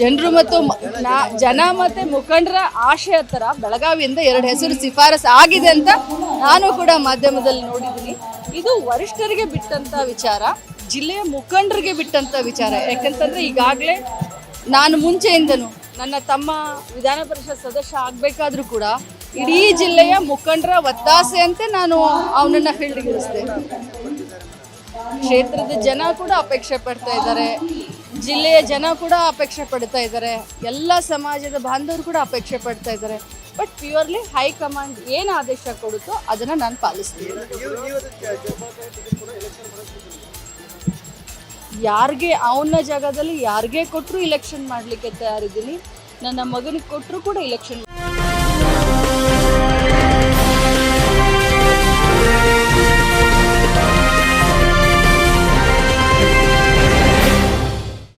ಜನರು ಮತ್ತು ಜನ ಮತ್ತೆ ಮುಖಂಡರ ಆಶಯ ತರ ಬೆಳಗಾವಿಯಿಂದ ಎರಡು ಹೆಸರು ಶಿಫಾರಸ್ ಆಗಿದೆ ಅಂತ ನಾನು ಕೂಡ ಮಾಧ್ಯಮದಲ್ಲಿ ನೋಡಿದ್ದೀನಿ. ಇದು ವರಿಷ್ಠರಿಗೆ ಬಿಟ್ಟಂತ ವಿಚಾರ, ಜಿಲ್ಲೆಯ ಮುಖಂಡರಿಗೆ ಬಿಟ್ಟಂತ ವಿಚಾರ. ಯಾಕಂತಂದರೆ ಈಗಾಗಲೇ ನಾನು ಮುಂಚೆಯಿಂದನು ನನ್ನ ತಮ್ಮ ವಿಧಾನ ಪರಿಷತ್ ಸದಸ್ಯ ಆಗಬೇಕಾದ್ರೂ ಕೂಡ ಇಡೀ ಜಿಲ್ಲೆಯ ಮುಖಂಡರ ಒತ್ತಾಸೆಯಂತೆ ನಾನು ಅವನನ್ನ ಫೀಲ್ಡ್ಗೆ ಇಳಿಸಿದೆ ಕ್ಷೇತ್ರದ ಜನ ಕೂಡ ಅಪೇಕ್ಷೆ ಪಡ್ತಾ ಇದ್ದಾರೆ. ಜಿಲ್ಲೆಯ ಜನ ಕೂಡ ಅಪೇಕ್ಷೆ ಪಡ್ತಾ ಇದ್ದಾರೆ. ಎಲ್ಲ ಸಮಾಜದ ಬಾಂಧವರು ಕೂಡ ಅಪೇಕ್ಷೆ ಪಡ್ತಾ ಇದ್ದಾರೆ. ಬಟ್ ಪ್ಯೂರ್ಲಿ ಹೈಕಮಾಂಡ್ ಏನು ಆದೇಶ ಕೊಡುತ್ತೋ ಅದನ್ನು ನಾನು ಪಾಲಿಸ್ತೀನಿ. ಯಾರಿಗೆ ಅವನ ಜಾಗದಲ್ಲಿ ಯಾರಿಗೆ ಕೊಟ್ಟರು ಇಲೆಕ್ಷನ್ ಮಾಡಲಿಕ್ಕೆ ತಯಾರಿದ್ದೀನಿ. ನನ್ನ ಮಗನಿಗೆ ಕೊಟ್ಟರು ಕೂಡ ಇಲೆಕ್ಷನ್